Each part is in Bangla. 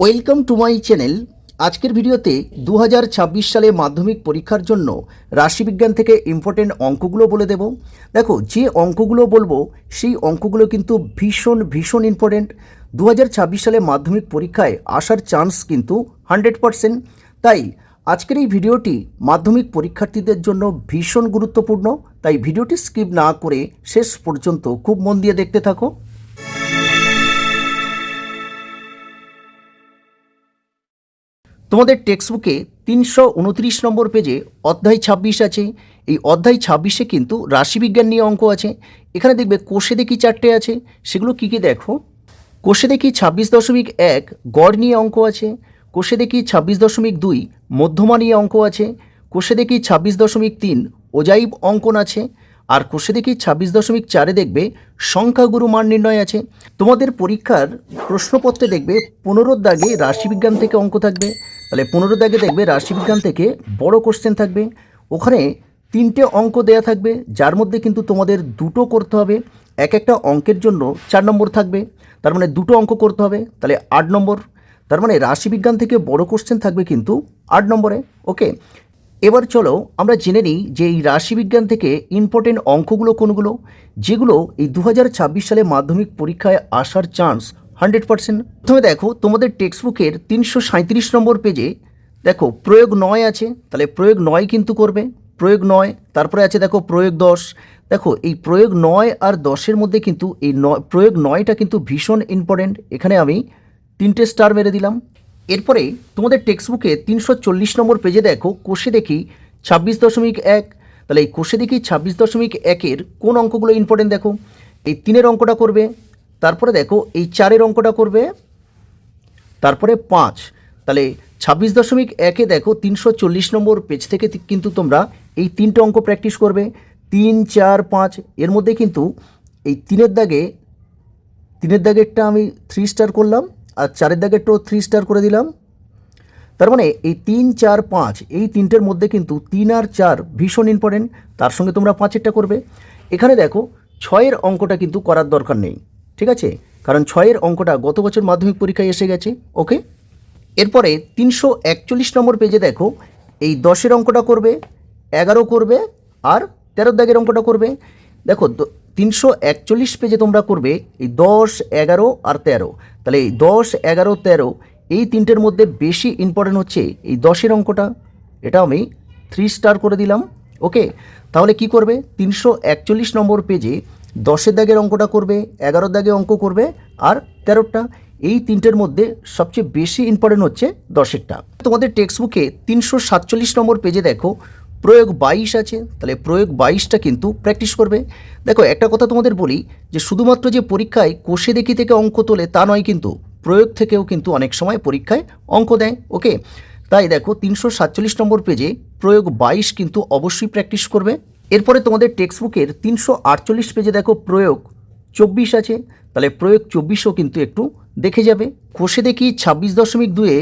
Welcome to my channel. আজকের ভিডিওতে দু হাজার ছাব্বিশ সালে মাধ্যমিক পরীক্ষার জন্য রাশিবিজ্ঞান থেকে ইম্পর্টেন্ট অঙ্কগুলো বলে দেব। দেখো, যে অঙ্কগুলো বলব, সেই অঙ্কগুলো কিন্তু ভীষণ ভীষণ ইম্পর্টেন্ট দু হাজার ছাব্বিশ সালে মাধ্যমিক পরীক্ষায় আসার চান্স কিন্তু হান্ড্রেড পারসেন্ট তাই আজকের এই ভিডিওটি মাধ্যমিক পরীক্ষার্থীদের জন্য ভীষণ গুরুত্বপূর্ণ। তাই ভিডিওটি স্কিপ না করে শেষ পর্যন্ত খুব মন দিয়ে দেখতে থাকো। তোমাদের টেক্সট বুকে তিনশো উনত্রিশ নম্বর পেজে অধ্যায় ছাব্বিশ আছে। এই অধ্যায় ছাব্বিশে কিন্তু রাশিবিজ্ঞান নিয়ে অঙ্ক আছে। এখানে দেখবে কোষে দেখি চারটে আছে, সেগুলো কী কী দেখো? কোষে দেখি ছাব্বিশ দশমিক এক গড় নিয়ে অঙ্ক আছে। কোষে দেখি ছাব্বিশ দশমিক দুই মধ্যমা নিয়ে অঙ্ক আছে। কোষে দেখি ছাব্বিশ দশমিক তিন ওজাইব অঙ্কন আছে। আর কোষে দেখি ছাব্বিশ দশমিক চারে দেখবে সংখ্যাগুরু মান নির্ণয় আছে। তোমাদের পরীক্ষার প্রশ্নপত্রে দেখবে পনেরো দাগে রাশিবিজ্ঞান থেকে অঙ্ক থাকবে। তাহলে পনেরো দাগে দেখবে রাশিবিজ্ঞান থেকে বড় কোশ্চেন থাকবে। ওখানে তিনটে অঙ্ক দেয়া থাকবে, যার মধ্যে কিন্তু তোমাদের দুটো করতে হবে। এক একটা অঙ্কের জন্য চার নম্বর থাকবে, তার মানে দুটো অঙ্ক করতে হবে, তাহলে আট নম্বর। তার মানে রাশিবিজ্ঞান থেকে বড় কোশ্চেন থাকবে কিন্তু আট নম্বরে ওকে এবার চলো আমরা জেনে নিই যে এই রাশিবিজ্ঞান থেকে ইম্পর্টেন্ট অঙ্কগুলো কোনগুলো, যেগুলো এই দু হাজার ছাব্বিশ সালে মাধ্যমিক পরীক্ষায় আসার চান্স হান্ড্রেড পার্সেন্ট। প্রথমে দেখো, তোমাদের টেক্সট বুকের তিনশো সাঁত্রিশ নম্বর পেজে দেখো, প্রয়োগ নয় আছে, তাহলে প্রয়োগ নয় কিন্তু করবে। প্রয়োগ নয়, তারপরে আছে দেখো, প্রয়োগ দশ। দেখো, এই প্রয়োগ নয় আর দশের মধ্যে কিন্তু এই নয় প্রয়োগ নয়টা কিন্তু ভীষণ ইম্পর্টেন্ট এখানে আমি তিনটে স্টার মেরে দিলাম। এরপরে তোমাদের টেক্সট বুকে তিনশো চল্লিশ নম্বর পেজে দেখো, কোষে দেখি ছাব্বিশ দশমিক এক। তাহলে এই কোষে দেখি ছাব্বিশ দশমিক একের কোন অঙ্কগুলো ইম্পর্টেন্ট দেখো? এই তিনের অঙ্কটা করবে। তারপরে দেখো, এই চারের অঙ্কটা করবে। তারপরে পাঁচ। তাহলে ছাব্বিশ দশমিক একে দেখো, তিনশো চল্লিশ নম্বর পেজ থেকে কিন্তু তোমরা এই তিনটে অঙ্ক প্র্যাকটিস করবে। তিন, চার, পাঁচ, এর মধ্যে কিন্তু এই তিনের দাগে, তিনের দাগেরটা আমি থ্রি স্টার করলাম, আর চারের দাগেরটাও থ্রি স্টার করে দিলাম। তার মানে এই তিন, চার, পাঁচ, এই তিনটের মধ্যে কিন্তু তিন আর চার ভীষণ ইম্পর্টেন্ট তার সঙ্গে তোমরা পাঁচেরটা করবে। এখানে দেখো, ছয়ের অঙ্কটা কিন্তু করার দরকার নেই। ঠিক আছে? কারণ ছয়ের অঙ্কটা গত বছর মাধ্যমিক পরীক্ষায় এসে গেছে, ওকে? এরপরে তিনশো একচল্লিশ নম্বর পেজে দেখো, এই দশের অঙ্কটা করবে, এগারো করবে, আর তেরো দাগের অঙ্কটা করবে। দেখো তিনশো একচল্লিশ পেজে তোমরা করবে এই দশ, এগারো আর তেরো। তাহলে এই দশ, এগারো, তেরো, এই তিনটের মধ্যে বেশি ইম্পর্টেন্ট হচ্ছে এই দশের অঙ্কটা। এটা আমি থ্রি স্টার করে দিলাম, ওকে? তাহলে কি করবে? তিনশো একচল্লিশ নম্বর পেজে দশের দাগের অঙ্কটা করবে এগারো দাগে অঙ্ক করবে, আর তেরোটা এই তিনটের মধ্যে সবচেয়ে বেশি ইম্পর্টেন্ট হচ্ছে দশেরটা। তোমাদের টেক্সট বুকে তিনশো সাতচল্লিশ নম্বর পেজে দেখো, প্রয়োগ বাইশ আছে, তাহলে প্রয়োগ বাইশটা কিন্তু প্র্যাকটিস করবে। দেখো, একটা কথা তোমাদের বলি, যে শুধুমাত্র যে পরীক্ষায় কোষে দেখি থেকে অঙ্ক তোলে তা নয় কিন্তু, প্রয়োগ থেকেও কিন্তু অনেক সময় পরীক্ষায় অঙ্ক দেয় ওকে তাই দেখো, তিনশো সাতচল্লিশ নম্বর পেজে প্রয়োগ বাইশ কিন্তু অবশ্যই প্র্যাকটিস করবে। এরপরে তোমাদের টেক্সট বুকের তিনশো আটচল্লিশ পেজে দেখো প্রয়োগ, চব্বিশ আছে, তাহলে প্রয়োগ চব্বিশও কিন্তু একটু দেখে যাবে। কোষে দেখি ছাব্বিশ দশমিক দুয়ে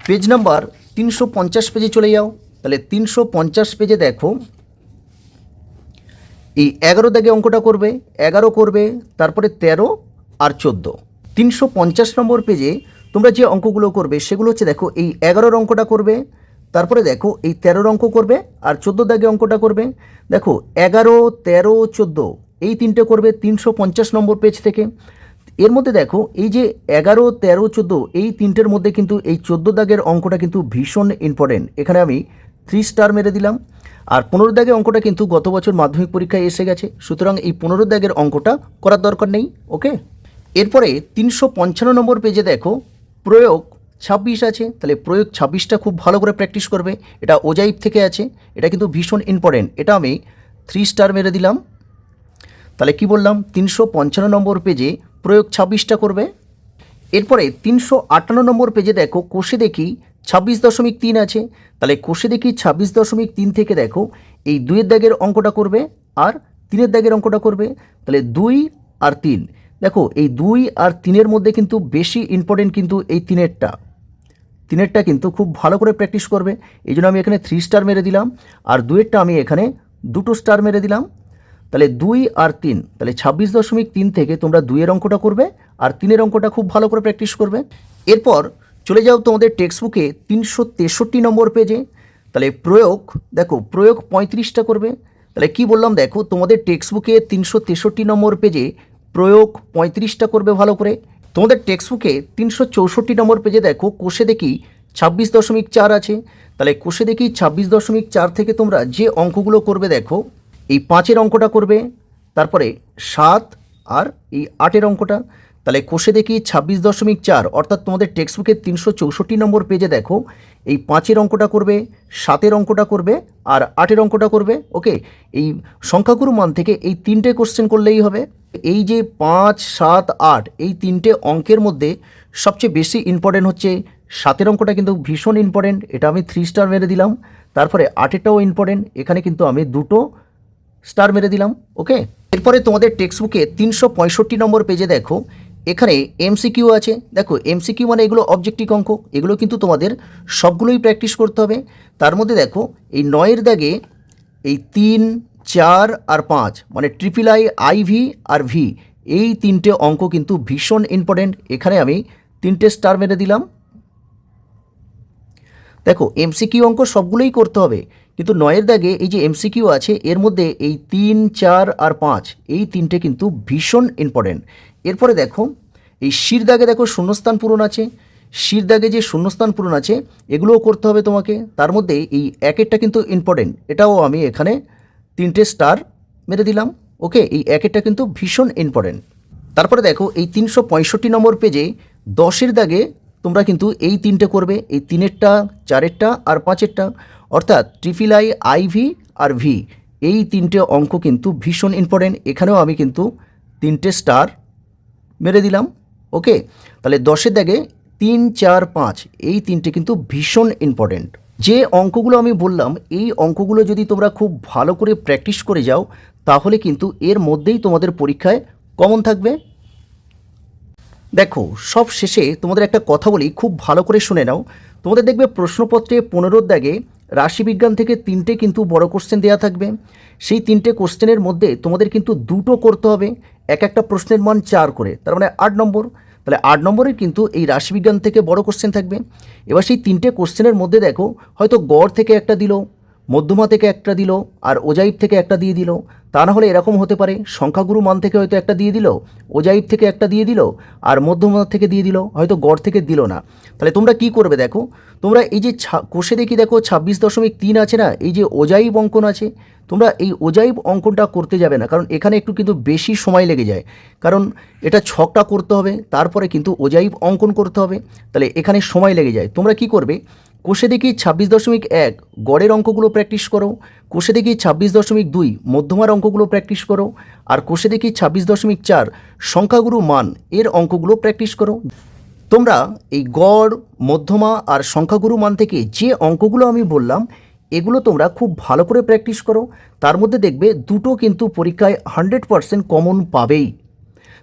পেজ নাম্বার তিনশো পঞ্চাশ পেজে চলে যাও। তাহলে তিনশো পঞ্চাশ পেজে দেখো, এই এগারো দাগে অঙ্কটা করবে, এগারো করবে, তারপরে তেরো আর চোদ্দ। তিনশো পঞ্চাশ নম্বর পেজে তোমরা যে অঙ্কগুলো করবে, সেগুলো হচ্ছে দেখো এই এগারোর অঙ্কটা করবে তারপরে দেখো এই তেরোর অঙ্ক করবে আর চোদ্দ দাগে অঙ্কটা করবে। দেখো এগারো, তেরো, চোদ্দ, এই তিনটে করবে তিনশো পঞ্চাশ নম্বর পেজ থেকে। এর মধ্যে দেখো এই যে এগারো, তেরো, চোদ্দ, এই তিনটের মধ্যে কিন্তু এই চোদ্দ দাগের অঙ্কটা কিন্তু ভীষণ ইম্পর্টেন্ট এখানে আমি থ্রি স্টার মেরে দিলাম। আর পনেরো দাগের অঙ্কটা কিন্তু গত বছর মাধ্যমিক পরীক্ষায় এসে গেছে। সুতরাং এই পনেরো দাগের অঙ্কটা করার দরকার নেই ওকে এরপরে তিনশো পঞ্চান্ন নম্বর পেজে দেখো প্রয়োগ ছাব্বিশ আছে, তাহলে প্রয়োগ ছাব্বিশটা খুব ভালো করে প্র্যাকটিস করবে। এটা ওজাইব থেকে আছে, এটা কিন্তু ভীষণ ইম্পর্টেন্ট এটা আমি থ্রি স্টার মেরে দিলাম। তাহলে কি বললাম? তিনশো পঞ্চান্ন নম্বর পেজে প্রয়োগ ছাব্বিশটা করবে। এরপরে তিনশো আটান্ন নম্বর পেজে দেখো, কোষে দেখি ছাব্বিশ দশমিক তিন আছে। তাহলে কোষে দেখি ছাব্বিশ দশমিক তিন থেকে দেখো, এই দুইয়ের দাগের অঙ্কটা করবে আর তিনের দাগের অঙ্কটা করবে। তাহলে দুই আর তিন। দেখো, এই দুই আর তিনের মধ্যে কিন্তু বেশি ইম্পর্টেন্ট কিন্তু এই তিনেরটা। তিনেরটা কিন্তু খুব ভালো করে প্র্যাকটিস করবে। এই জন্য আমি এখানে থ্রি স্টার মেরে দিলাম। আর দুয়েরটা আমি এখানে দুটো স্টার মেরে দিলাম। তাহলে দুই আর তিন, তাহলে ছাব্বিশ দশমিক তিন থেকে তোমরা দুইয়ের অঙ্কটা করবে আর তিনের অঙ্কটা খুব ভালো করে প্র্যাকটিস করবে। এরপর চলে যাও তোমাদের টেক্সট বুকে তিনশো তেষট্টি নম্বর পেজে তাহলে প্রয়োগ, দেখো প্রয়োগ পঁয়ত্রিশটা করবে। তাহলে কি বললাম, দেখো তোমাদের টেক্সট বুকে তিনশো তেষট্টি নম্বর পেজে প্রয়োগ পঁয়ত্রিশটা করবে ভালো করে। তোমাদের টেক্সটবুকে তিনশো চৌষট্টি নম্বর পেজে দেখো, কোষে দেখি ছাব্বিশ দশমিক চার আছে। তাহলে কোষে দেখি ছাব্বিশ দশমিক চার থেকে তোমরা যে অঙ্কগুলো করবে দেখো, এই পাঁচের অঙ্কটা করবে, তারপরে সাত আর এই আটের অঙ্কটা। তাহলে কোষে দেখি ছাব্বিশ দশমিক চার, অর্থাৎ তোমাদের টেক্সট বুকের তিনশো চৌষট্টি নম্বর পেজে দেখো, এই পাঁচের অঙ্কটা করবে, সাতের অঙ্কটা করবে, আর আটের অঙ্কটা করবে ওকে এই সংখ্যাগুরু মান থেকে এই তিনটে কোশ্চেন করলেই হবে। এই যে পাঁচ, সাত, আট, এই তিনটে অঙ্কের মধ্যে সবচেয়ে বেশি ইম্পর্টেন্ট হচ্ছে সাতের অঙ্কটা কিন্তু ভীষণ ইম্পর্টেন্ট এটা আমি থ্রি স্টার মেরে দিলাম, তারপরে আটেরটাও ইম্পর্টেন্ট এখানে কিন্তু আমি দুটো স্টার মেরে দিলাম ওকে এরপরে তোমাদের টেক্সট বুকে তিনশো পঁয়ষট্টি নম্বর পেজে দেখো এখানে এমসিকিউ আছে। দেখো এমসিকিউ মানে এগুলো অবজেক্টিভ অঙ্ক। এগুলো কিন্তু তোমাদের সবগুলোই প্র্যাকটিস করতে হবে। তার মধ্যে দেখো, এই নয়ের দাগে এই তিন, চার আর পাঁচ মানে ট্রিপল আই আইভি আর ভি এই তিনটে অঙ্ক কিন্তু ভীষণ ইম্পর্টেন্ট এখানে আমি তিনটে স্টার মেরে দিলাম। দেখো এমসিকিউ অঙ্ক সবগুলোই করতে হবে। কিন্তু নয়ের দাগে এই যে এমসিকিউ আছে, এর মধ্যে এই তিন, চার আর পাঁচ, এই তিনটে কিন্তু ভীষণ ইম্পর্টেন্ট এরপরে দেখো, এই শির দাগে দেখো শূন্যস্থান পূরণ আছে। শির দাগে যে শূন্যস্থান পূরণ আছে, এগুলোও করতে হবে তোমাকে। তার মধ্যে এই একেরটা কিন্তু ইম্পর্টেন্ট এটাও আমি এখানে তিনটে স্টার মেরে দিলাম ওকে এই একেরটা কিন্তু ভীষণ ইম্পর্টেন্ট তারপরে দেখো, এই তিনশো পঁয়ষট্টি নম্বর পেজে দশের দাগে তোমরা কিন্তু এই তিনটে করবে। এই তিনেরটা, চারেরটা আর পাঁচেরটা। অর্থাৎ ট্রিপল আই আইভি আর ভি এই তিনটে অঙ্ক কিন্তু ভীষণ ইম্পর্টেন্ট এখানেও আমি কিন্তু তিনটে স্টার মেরে দিলাম ওকে তাহলে দশের দাগে তিন, চার, পাঁচ, এই তিনটে কিন্তু ভীষণ ইম্পর্টেন্ট যে অঙ্কগুলো আমি বললাম, এই অঙ্কগুলো যদি তোমরা খুব ভালো করে প্র্যাকটিস করে যাও, তাহলে কিন্তু এর মধ্যেই তোমাদের পরীক্ষায় কমন থাকবে। দেখো, সব শেষে তোমাদের একটা কথা বলি, খুব ভালো করে শুনে নাও। তোমাদের দেখবে প্রশ্নপত্রে পনেরোর দাগে রাশিবিজ্ঞান থেকে তিনটে কিন্তু বড় কোশ্চেন দেওয়া থাকবে। সেই তিনটে কোশ্চেনের মধ্যে তোমাদের কিন্তু দুটো করতে হবে, এক একটা প্রশ্নের মান চার করে, তার মানে আট নম্বর। তাহলে আট নম্বরের কিন্তু এই রাশিবিজ্ঞান থেকে বড় কোশ্চেন থাকবে। এবার সেই তিনটে কোশ্চেনের মধ্যে দেখো, হয়তো গড় থেকে একটা দিল মধ্যমা থেকে একটা দিল আর ওজাইব থেকে একটা দিয়ে দিল। তা না হলে এরকম হতে পারে, সংখ্যাগুরু মান থেকে হয়তো একটা দিয়ে দিল, ওজাইব থেকে একটা দিয়ে দিল আর মধ্যমা থেকে দিয়ে দিল, হয়তো গড় থেকে দিল না। তাহলে তোমরা কি করবে দেখো? তোমরা এই যে কোষে দেখি দেখো ছাব্বিশ দশমিক তিন আছে না, এই যে ওজাইব অঙ্কন আছে, তোমরা এই ওজাইব অঙ্কনটা করতে যাবে না, কারণ এখানে একটু কিন্তু বেশি সময় লেগে যায়। কারণ এটা ছকটা করতে হবে, তারপরে কিন্তু ওজাইব অঙ্কন করতে হবে, তাহলে এখানে সময় লেগে যায়। তোমরা কি করবে? কোষে দেখি ছাব্বিশ দশমিক এক, গড়ের অঙ্কগুলো প্র্যাকটিস করো। কোষে দেখি ছাব্বিশ দশমিক দুই, মধ্যমার অঙ্কগুলো প্র্যাকটিস করো। আর কোষে দেখি ছাব্বিশ দশমিক চার, সংখ্যাগুরু মান, এর অঙ্কগুলো প্র্যাকটিস করো। তোমরা এই গড়, মধ্যমা আর সংখ্যাগুরু মান থেকে যে অঙ্কগুলো আমি বললাম, এগুলো তোমরা খুব ভালো করে প্র্যাকটিস করো। তার মধ্যে দেখবে দুটো কিন্তু পরীক্ষায় হান্ড্রেড পারসেন্ট কমন পাবেই।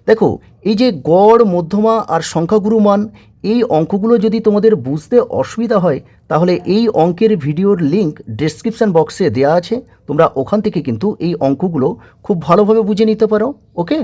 দেখো, এই যে গড়, মধ্যমা আর সংখ্যাগুরু মান এই অঙ্কগুলো যদি তোমাদের বুঝতে অসুবিধা হয়, তাহলে এই অঙ্কের ভিডিওর লিংক ডেসক্রিপশন বক্সে দেওয়া আছে। তোমরা ওখান থেকে কিন্তু এই অঙ্কগুলো খুব ভালোভাবে বুঝে নিতে পারো, ওকে?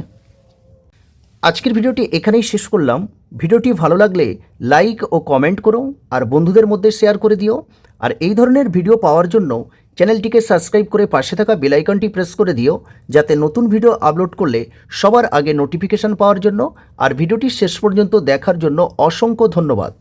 আজকের ভিডিওটি এখানেই শেষ করলাম। ভিডিওটি ভালো লাগলে লাইক ও কমেন্ট করো, আর বন্ধুদের মধ্যে শেয়ার করে দিও। আর এই ধরনের ভিডিও পাওয়ার জন্য চ্যানেলটিকে সাবস্ক্রাইব করে পাশে থাকা বেলাইকনটি প্রেস করে দিও, যাতে নতুন ভিডিও আপলোড করলে সবার আগে নোটিফিকেশন পাওয়ার জন্য। আর ভিডিওটি শেষ পর্যন্ত দেখার জন্য অসংখ্য ধন্যবাদ।